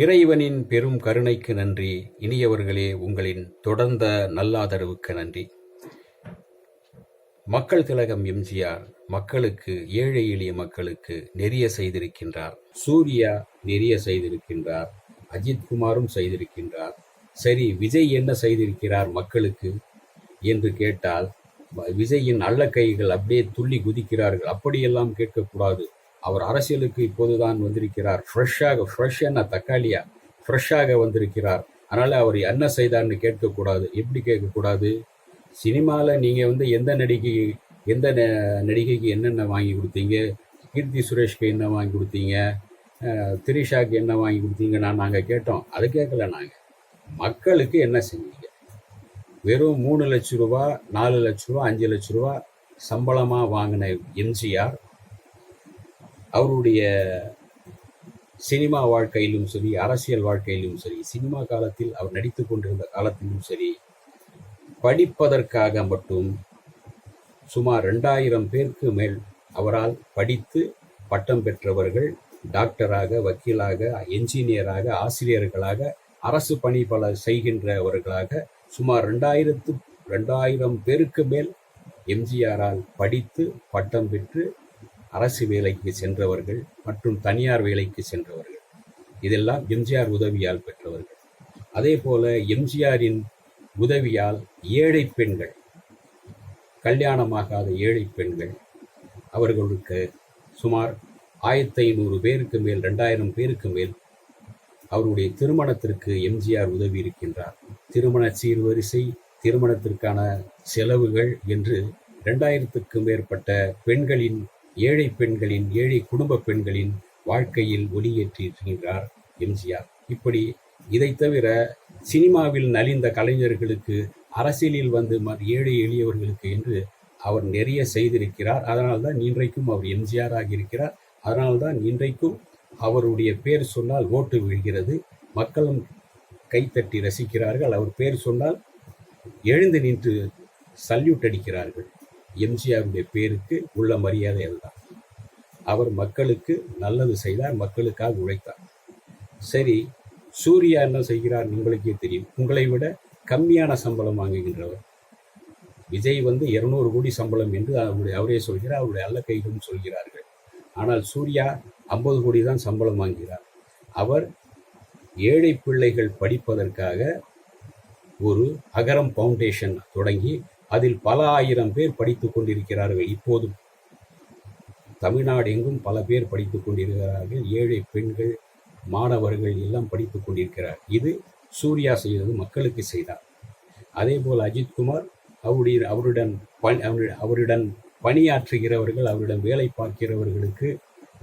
இறைவனின் பெரும் கருணைக்கு நன்றி. இனியவர்களே உங்களின் தொடர்ந்த நல்லாதரவுக்கு நன்றி. மக்கள் திலகம் எம்ஜிஆர் மக்களுக்கு ஏழை எளிய மக்களுக்கு நெறிய செய்திருக்கின்றார். சூர்யா நெறிய செய்திருக்கின்றார். அஜித் குமாரும் செய்திருக்கின்றார். சரி விஜய் என்ன செய்திருக்கிறார் மக்களுக்கு என்று கேட்டால் விஜயின் நல்ல கைகள் அப்படியே துள்ளி குதிக்கிறார்கள். அப்படியெல்லாம் கேட்கக்கூடாது. அவர் அரசியலுக்கு இப்போதுதான் வந்திருக்கிறார். ஃப்ரெஷ்ஷாக ஃப்ரெஷ் என்ன? தக்காளியா? ஃப்ரெஷ்ஷாக வந்திருக்கிறார். அதனால் அவர் என்ன செய்தார்னு கேட்கக்கூடாது. எப்படி கேட்கக்கூடாது? சினிமாவில் நீங்கள் வந்து எந்த நடிகை எந்த ந- நடிகைக்கு என்னென்ன வாங்கி கொடுத்தீங்க? கீர்த்தி சுரேஷ்க்கு என்ன வாங்கி கொடுத்தீங்க? திரிஷாக்கு என்ன வாங்கி கொடுத்தீங்க? நான் நாங்கள் கேட்டோம். அது கேட்கல நாங்கள் மக்களுக்கு என்ன செஞ்சீங்க? வெறும் மூணு லட்ச ரூபா நாலு லட்ச ரூபா அஞ்சு லட்ச ரூபா சம்பளமாக வாங்கின எம்ஜிஆர் அவருடைய சினிமா வாழ்க்கையிலும் சரி அரசியல் வாழ்க்கையிலும் சரி சினிமா காலத்தில் அவர் நடித்து கொண்டிருந்த காலத்திலும் சரி படிப்பதற்காக மட்டும் சுமார் ரெண்டாயிரம் பேருக்கு மேல் அவரால் படித்து பட்டம் பெற்றவர்கள் டாக்டராக வக்கீலாக என்ஜினியராக ஆசிரியர்களாக அரசு பணி பல செய்கின்றவர்களாக சுமார் ரெண்டாயிரத்து ரெண்டாயிரம் பேருக்கு மேல் எம்ஜிஆரால் படித்து பட்டம் பெற்று அரசு வேலைக்கு சென்றவர்கள் மற்றும் தனியார் வேலைக்கு சென்றவர்கள். இதெல்லாம் எம்ஜிஆர் உதவியால் பெற்றவர்கள். அதே போல எம்ஜிஆரின் உதவியால் ஏழை பெண்கள் கல்யாணமாகாத ஏழை பெண்கள் அவர்களுக்கு சுமார் ஆயிரத்தி ஐநூறு பேருக்கு மேல் ரெண்டாயிரம் பேருக்கு மேல் அவருடைய திருமணத்திற்கு எம்ஜிஆர் உதவி இருக்கின்றார். திருமண சீர்வரிசை திருமணத்திற்கான செலவுகள் என்று ரெண்டாயிரத்துக்கும் மேற்பட்ட பெண்களின் ஏழை பெண்களின் ஏழை குடும்ப பெண்களின் வாழ்க்கையில் ஒளியேற்றியிருக்கின்றார் எம்ஜிஆர். இப்படி இதை தவிர சினிமாவில் நலிந்த கலைஞர்களுக்கு அரசியலில் வந்து ம- ஏழை எளியவர்களுக்கு என்று அவர் நிறைய செய்திருக்கிறார். அதனால்தான் இன்றைக்கும் அவர் எம்ஜிஆர் ஆகியிருக்கிறார். அதனால்தான் இன்றைக்கும் அவருடைய பேர் சொன்னால் ஓட்டு விழுகிறது. மக்களும் கைத்தட்டி ரசிக்கிறார்கள். அவர் பேர் சொன்னால் எழுந்து நின்று சல்யூட் அடிக்கிறார்கள். எம்ஜிஆருடைய பேருக்கு உள்ள மரியாதை அதுதான் அவர் மக்களுக்கு நல்லது செய்தார் மக்களுக்காக உழைத்தார். சரி சூர்யா என்ன செய்கிறார் உங்களுக்கே தெரியும். உங்களை விட கம்மியான சம்பளம் வாங்குகின்றவர். விஜய் வந்து இருநூறு கோடி சம்பளம் என்று அவருடைய அவரே சொல்கிறார் அவருடைய அல்ல கைகளும் சொல்கிறார்கள். ஆனால் சூர்யா ஐம்பது கோடி தான் சம்பளம் வாங்குகிறார். அவர் ஏழை பிள்ளைகள் படிப்பதற்காக ஒரு அகரம் ஃபவுண்டேஷன் தொடங்கி அதில் பல ஆயிரம் பேர் படித்து கொண்டிருக்கிறார்கள். இப்போதும் தமிழ்நாடு எங்கும் பல பேர் படித்துக் கொண்டிருக்கிறார்கள். ஏழை பெண்கள் மாணவர்கள் எல்லாம் படித்துக் கொண்டிருக்கிறார். இது சூர்யா செய்தது மக்களுக்கு செய்தார். அதே போல் அஜித்குமார் அவருடைய அவருடன் பணி அவருடன் பணியாற்றுகிறவர்கள் அவரிடம் வேலை பார்க்கிறவர்களுக்கு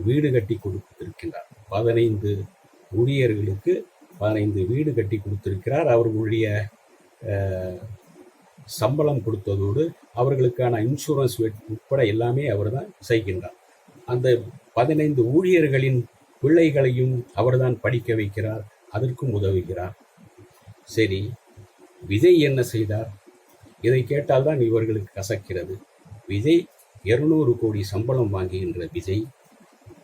வீடு கட்டி கொடுத்திருக்கின்றார். பதினைந்து ஊழியர்களுக்கு பதினைந்து வீடு கட்டி கொடுத்திருக்கிறார். அவர்களுடைய சம்பளம் கொடுத்ததோடு அவர்களுக்கான இன்சூரன்ஸ் உட்பட எல்லாமே அவர் தான் செய்கின்றார். அந்த பதினைந்து ஊழியர்களின் பிள்ளைகளையும் அவர்தான் படிக்க வைக்கிறார் அதற்கும் உதவுகிறார். சரி விஜய் என்ன செய்தார்? இதை கேட்டால்தான் இவர்களுக்கு கசக்கிறது. விஜய் இருநூறு கோடி சம்பளம் வாங்குகின்ற விஜய்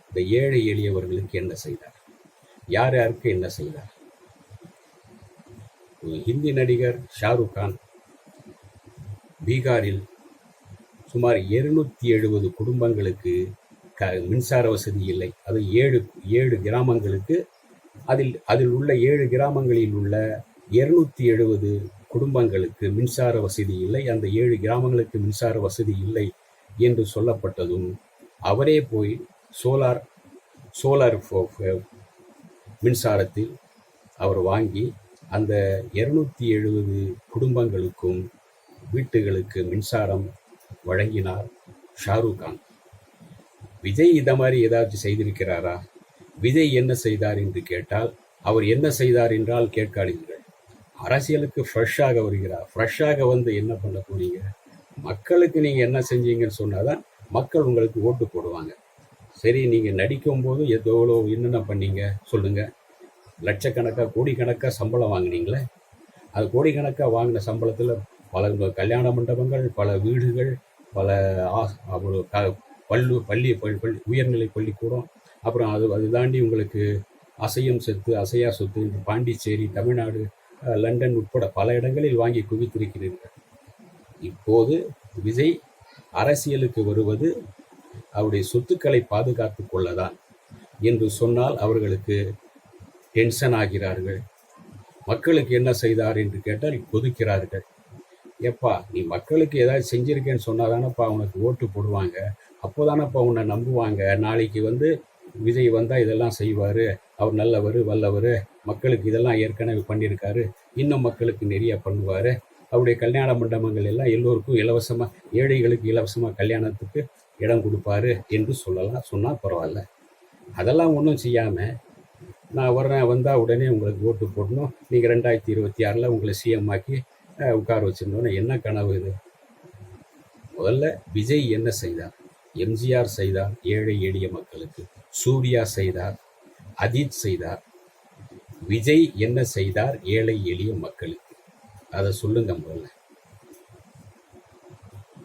இந்த ஏழை எளியவர்களுக்கு என்ன செய்தார்? யார் யாருக்கு என்ன செய்தார்? ஹிந்தி நடிகர் ஷாருக் கான் பீகாரில் சுமார் இருநூத்தி எழுபது குடும்பங்களுக்கு க மின்சார வசதி இல்லை. அது ஏழு ஏழு கிராமங்களுக்கு அதில் அதில் உள்ள ஏழு கிராமங்களில் உள்ள இருநூத்தி எழுபது குடும்பங்களுக்கு மின்சார வசதி இல்லை. அந்த ஏழு கிராமங்களுக்கு மின்சார வசதி இல்லை என்று சொல்லப்பட்டதும் அவரே போய் சோலார் சோலார் ஃபோ- மின்சாரத்தில் அவர் வாங்கி அந்த இருநூத்தி எழுபது குடும்பங்களுக்கும் வீட்டுகளுக்கு மின்சாரம் வழங்கினார் ஷாருக் கான். விஜய் இந்த மாதிரி ஏதாச்சும் செய்திருக்கிறாரா? விஜய் என்ன செய்தார் என்று கேட்டால் அவர் என்ன செய்தார் என்றால் கேட்காதீர்கள். அரசியலுக்கு ஃப்ரெஷ்ஷாக வருகிறார். ஃப்ரெஷ்ஷாக வந்து என்ன பண்ண போறீங்க? மக்களுக்கு நீங்கள் என்ன செஞ்சீங்கன்னு சொன்னால் தான் மக்கள் உங்களுக்கு ஓட்டு போடுவாங்க. சரி நீங்கள் நடிக்கும்போது எவ்வளோ என்னென்ன பண்ணீங்க? சொல்லுங்கள் லட்சக்கணக்காக கோடிக்கணக்காக சம்பளம் வாங்குனீங்களே? அது கோடிக்கணக்காக வாங்கின சம்பளத்தில் பல கல்யாண மண்டபங்கள் பல வீடுகள் பல அவ்வளோ க பல்லு பள்ளி பள்ளி பள்ளி உயர்நிலை பள்ளிக்கூடம். அப்புறம் அது அது தாண்டி உங்களுக்கு அசையும் சொத்து அசையா சொத்து இந்த பாண்டிச்சேரி தமிழ்நாடு லண்டன் உட்பட பல இடங்களில் வாங்கி குவித்திருக்கிறீர்கள். இப்போது விஜய் அரசியலுக்கு வருவது அவருடைய சொத்துக்களை பாதுகாத்து கொள்ளதான் என்று சொன்னால் அவர்களுக்கு டென்ஷன் ஆகிறார்கள். மக்களுக்கு என்ன செய்தார் என்று கேட்டால் கொதிக்கிறார்கள். எப்பா நீ மக்களுக்கு ஏதாவது செஞ்சிருக்கேன்னு சொன்னாதானப்பா உனக்கு ஓட்டு போடுவாங்க. அப்போதானப்பா உன்னை நம்புவாங்க. நாளைக்கு வந்து விஜய் வந்தால் இதெல்லாம் செய்வார். அவர் நல்லவர் வல்லவர். மக்களுக்கு இதெல்லாம் ஏற்கனவே பண்ணியிருக்காரு. இன்னும் மக்களுக்கு நிறைய பண்ணுவார். அவருடைய கல்யாண மண்டபங்கள் எல்லாம் எல்லோருக்கும் இலவசமாக ஏழைகளுக்கு இலவசமாக கல்யாணத்துக்கு இடம் கொடுப்பாரு என்று சொல்லலாம். சொன்னால் பரவாயில்ல. அதெல்லாம் ஒன்றும் செய்யாமல் நான் வர்றேன் வந்தால் உடனே உங்களுக்கு ஓட்டு போடணும். நீங்கள் ரெண்டாயிரத்தி இருபத்தி ஆறில் உங்களை சிஎம் ஆக்கி உட்கார வச்சுருந்தோன்னே என்ன கனவு இது? முதல்ல விஜய் என்ன செய்தார்? எம்ஜிஆர் செய்தார் ஏழை எளிய மக்களுக்கு. சூர்யா செய்தார் அஜித் செய்தார் விஜய் என்ன செய்தார் ஏழை எளிய மக்களுக்கு. அதை சொல்லுங்க முதல்ல.